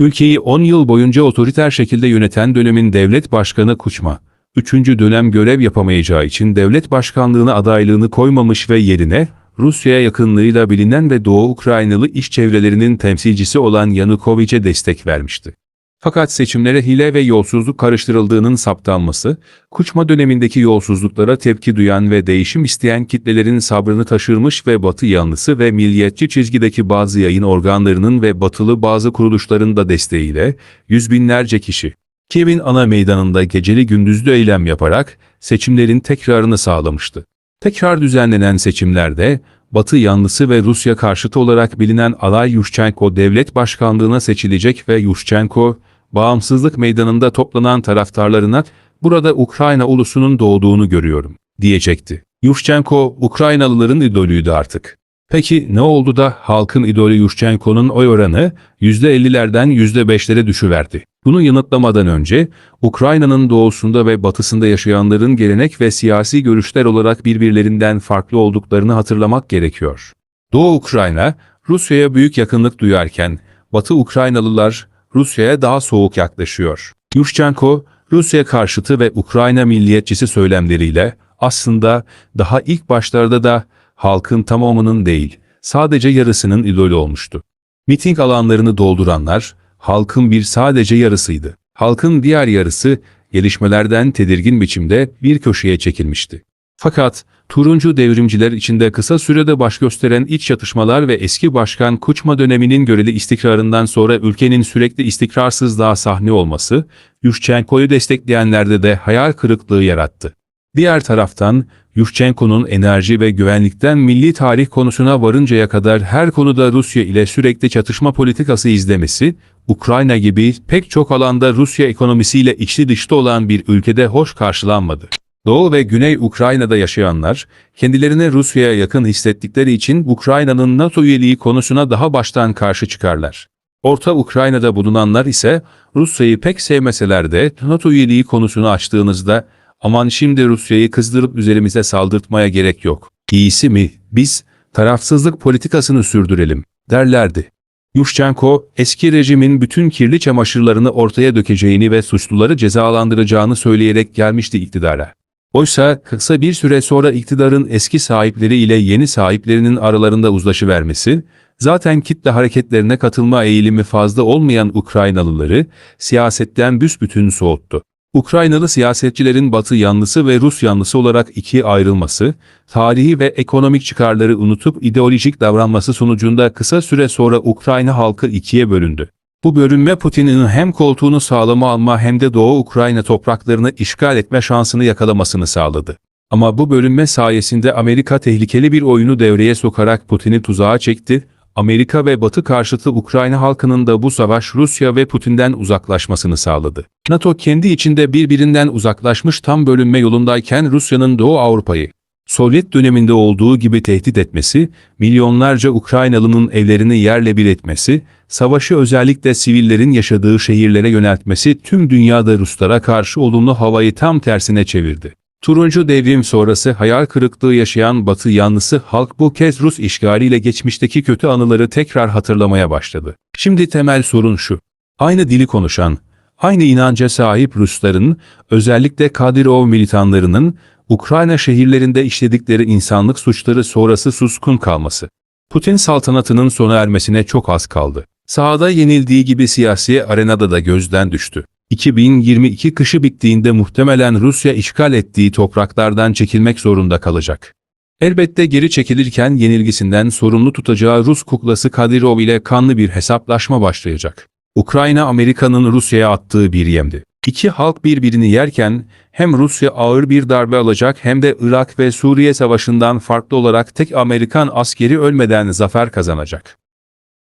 Ülkeyi 10 yıl boyunca otoriter şekilde yöneten dönemin devlet başkanı Kuçma, 3. dönem görev yapamayacağı için devlet başkanlığına adaylığını koymamış ve yerine Rusya'ya yakınlığıyla bilinen ve Doğu Ukraynalı iş çevrelerinin temsilcisi olan Yanukovic'e destek vermişti. Fakat seçimlere hile ve yolsuzluk karıştırıldığının saptanması, Kuçma dönemindeki yolsuzluklara tepki duyan ve değişim isteyen kitlelerin sabrını taşırmış ve Batı yanlısı ve milliyetçi çizgideki bazı yayın organlarının ve batılı bazı kuruluşların da desteğiyle yüz binlerce kişi, Kiev'in ana meydanında geceli gündüzlü eylem yaparak seçimlerin tekrarını sağlamıştı. Tekrar düzenlenen seçimlerde Batı yanlısı ve Rusya karşıtı olarak bilinen Alay Yushchenko devlet başkanlığına seçilecek ve Yushchenko, bağımsızlık meydanında toplanan taraftarlarına burada Ukrayna ulusunun doğduğunu görüyorum, diyecekti. Yushchenko, Ukraynalıların idolüydü artık. Peki ne oldu da halkın idolü Yushchenko'nun oy oranı %50'lerden %5'lere düşüverdi? Bunu yanıtlamadan önce, Ukrayna'nın doğusunda ve batısında yaşayanların gelenek ve siyasi görüşler olarak birbirlerinden farklı olduklarını hatırlamak gerekiyor. Doğu Ukrayna, Rusya'ya büyük yakınlık duyarken, Batı Ukraynalılar Rusya'ya daha soğuk yaklaşıyor. Yushchenko, Rusya karşıtı ve Ukrayna milliyetçisi söylemleriyle aslında daha ilk başlarda da halkın tamamının değil, sadece yarısının idolü olmuştu. Miting alanlarını dolduranlar, halkın bir sadece yarısıydı. Halkın diğer yarısı, gelişmelerden tedirgin biçimde bir köşeye çekilmişti. Fakat, turuncu devrimciler içinde kısa sürede baş gösteren iç çatışmalar ve eski başkan Kuçma döneminin göreli istikrarından sonra ülkenin sürekli istikrarsızlığa sahne olması, Yushchenko'yu destekleyenlerde de hayal kırıklığı yarattı. Diğer taraftan, Yushchenko'nun enerji ve güvenlikten milli tarih konusuna varıncaya kadar her konuda Rusya ile sürekli çatışma politikası izlemesi, Ukrayna gibi pek çok alanda Rusya ekonomisiyle içli dışta olan bir ülkede hoş karşılanmadı. Doğu ve Güney Ukrayna'da yaşayanlar, kendilerini Rusya'ya yakın hissettikleri için Ukrayna'nın NATO üyeliği konusuna daha baştan karşı çıkarlar. Orta Ukrayna'da bulunanlar ise Rusya'yı pek sevmeseler de NATO üyeliği konusunu açtığınızda aman şimdi Rusya'yı kızdırıp üzerimize saldırtmaya gerek yok. İyisi mi biz tarafsızlık politikasını sürdürelim derlerdi. Yushchenko, eski rejimin bütün kirli çamaşırlarını ortaya dökeceğini ve suçluları cezalandıracağını söyleyerek gelmişti iktidara. Oysa kısa bir süre sonra iktidarın eski sahipleri ile yeni sahiplerinin aralarında uzlaşıvermesi, zaten kitle hareketlerine katılma eğilimi fazla olmayan Ukraynalıları siyasetten büsbütün soğuttu. Ukraynalı siyasetçilerin Batı yanlısı ve Rus yanlısı olarak ikiye ayrılması, tarihi ve ekonomik çıkarları unutup ideolojik davranması sonucunda kısa süre sonra Ukrayna halkı ikiye bölündü. Bu bölünme Putin'in hem koltuğunu sağlama alma hem de Doğu Ukrayna topraklarını işgal etme şansını yakalamasını sağladı. Ama bu bölünme sayesinde Amerika tehlikeli bir oyunu devreye sokarak Putin'i tuzağa çekti, Amerika ve Batı karşıtı Ukrayna halkının da bu savaş Rusya ve Putin'den uzaklaşmasını sağladı. NATO kendi içinde birbirinden uzaklaşmış tam bölünme yolundayken Rusya'nın Doğu Avrupa'yı, Sovyet döneminde olduğu gibi tehdit etmesi, milyonlarca Ukraynalının evlerini yerle bir etmesi, savaşı özellikle sivillerin yaşadığı şehirlere yöneltmesi tüm dünyada Ruslara karşı olumlu havayı tam tersine çevirdi. Turuncu devrim sonrası hayal kırıklığı yaşayan Batı yanlısı halk bu kez Rus işgaliyle geçmişteki kötü anıları tekrar hatırlamaya başladı. Şimdi temel sorun şu. Aynı dili konuşan, aynı inanca sahip Rusların, özellikle Kadyrov militanlarının, Ukrayna şehirlerinde işledikleri insanlık suçları sonrası suskun kalması. Putin saltanatının sona ermesine çok az kaldı. Sahada yenildiği gibi siyasi arenada da gözden düştü. 2022 kışı bittiğinde muhtemelen Rusya işgal ettiği topraklardan çekilmek zorunda kalacak. Elbette geri çekilirken yenilgisinden sorumlu tutacağı Rus kuklası Kadyrov ile kanlı bir hesaplaşma başlayacak. Ukrayna Amerika'nın Rusya'ya attığı bir yemdi. İki halk birbirini yerken hem Rusya ağır bir darbe alacak hem de Irak ve Suriye savaşından farklı olarak tek Amerikan askeri ölmeden zafer kazanacak.